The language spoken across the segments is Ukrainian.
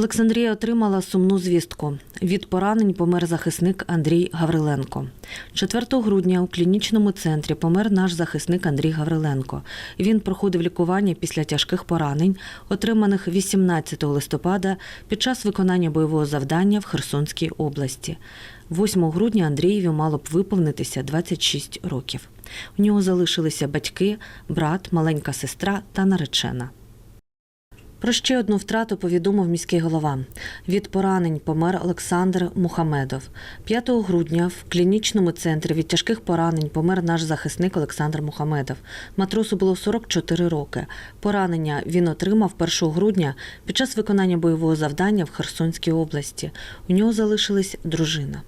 Олександрія отримала сумну звістку. Від поранень помер захисник Андрій Гавриленко. 4 грудня у клінічному центрі помер наш захисник Андрій Гавриленко. Він проходив лікування після тяжких поранень, отриманих 18 листопада під час виконання бойового завдання в Херсонській області. 8 грудня Андрієві мало б виповнитися 26 років. У нього залишилися батьки, брат, маленька сестра та наречена. Про ще одну втрату повідомив міський голова. Від поранень помер Олександр Мухамедов. 5 грудня в клінічному центрі від тяжких поранень помер наш захисник Олександр Мухамедов. Матросу було 44 роки. Поранення він отримав 1 грудня під час виконання бойового завдання в Херсонській області. У нього залишилась дружина.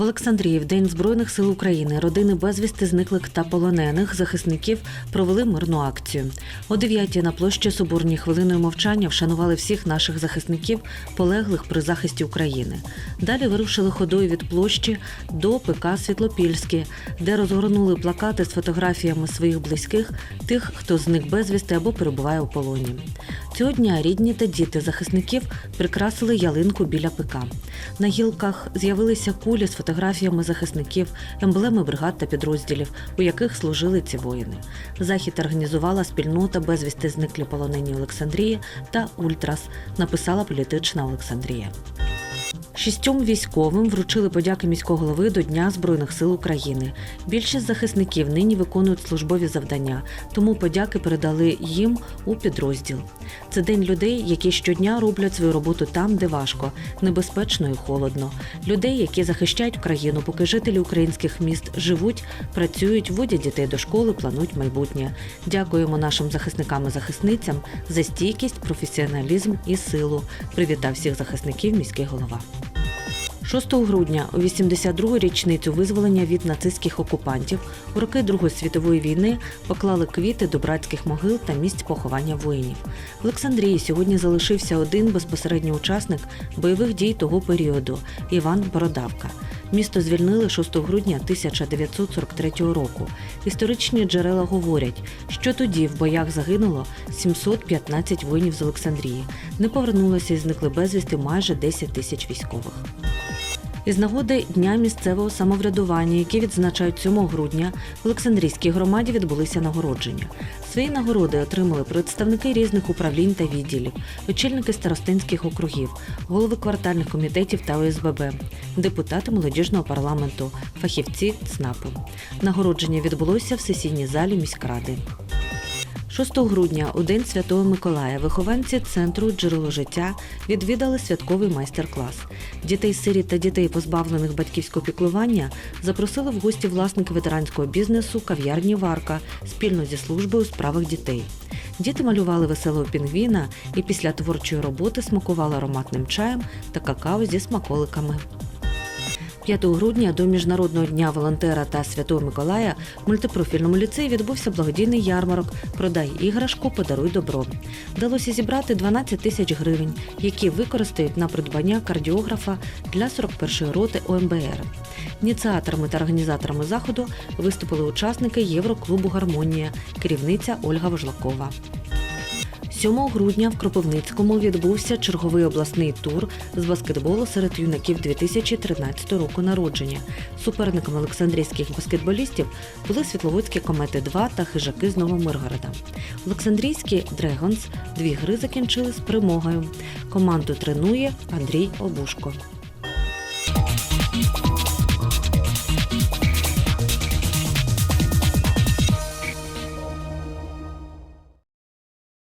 В Олександрії в День Збройних сил України родини безвісти зниклих та полонених захисників провели мирну акцію. О 9 на площі Соборній хвилиною мовчання вшанували всіх наших захисників, полеглих при захисті України. Далі вирушили ходою від площі до ПК Світлопільське, де розгорнули плакати з фотографіями своїх близьких, тих, хто зник безвісти або перебуває у полоні. Цього дня рідні та діти захисників прикрасили ялинку біля ПК. На гілках з'явилися кулі з фотографіями захисників, емблеми бригад та підрозділів, у яких служили ці воїни. Захід організувала спільнота безвісти зниклі полонені Олександрії та Ультрас, написала політична Олександрія. Шістьом військовим вручили подяки міського голови до Дня Збройних сил України. Більшість захисників нині виконують службові завдання, тому подяки передали їм у підрозділ. Це день людей, які щодня роблять свою роботу там, де важко, небезпечно і холодно. Людей, які захищають країну, поки жителі українських міст живуть, працюють, водять дітей до школи, планують майбутнє. Дякуємо нашим захисникам і захисницям за стійкість, професіоналізм і силу. Привітав всіх захисників міський голова. 6 грудня у 82-гу річницю визволення від нацистських окупантів у роки Другої світової війни поклали квіти до братських могил та місць поховання воїнів. В Олександрії сьогодні залишився один безпосередній учасник бойових дій того періоду Іван Бородавка. Місто звільнили 6 грудня 1943 року. Історичні джерела говорять, що тоді в боях загинуло 715 воїнів з Олександрії. Не повернулося і зникли безвісти майже 10 тисяч військових. Із нагоди Дня місцевого самоврядування, які відзначають 7 грудня, в Олександрійській громаді відбулися нагородження. Свої нагороди отримали представники різних управлінь та відділів, очільники старостинських округів, голови квартальних комітетів та ОСББ, депутати молодіжного парламенту, фахівці ЦНАПу. Нагородження відбулося в сесійній залі міськради. 6 грудня, у День Святого Миколая, вихованці центру джерело життя відвідали святковий майстер-клас. Дітей сиріт та дітей, позбавлених батьківського піклування, запросили в гості власники ветеранського бізнесу кав'ярні Варка спільно зі службою у справах дітей. Діти малювали веселого пінгвіна і після творчої роботи смакували ароматним чаєм та какао зі смаколиками. 5 грудня до Міжнародного дня волонтера та Святого Миколая в мультипрофільному ліцеї відбувся благодійний ярмарок Продай іграшку, подаруй добро. Вдалося зібрати 12 тисяч гривень, які використають на придбання кардіографа для 41-ї роти ОМБР. Ініціаторами та організаторами заходу виступили учасники Євроклубу Гармонія, керівниця Ольга Вожлакова. 7 грудня в Кропивницькому відбувся черговий обласний тур з баскетболу серед юнаків 2013 року народження. Суперниками олександрійських баскетболістів були світловодські комети 2 та хижаки з Новомиргорода. Олександрійські Дрегонс дві гри закінчили з перемогою. Команду тренує Андрій Обушко.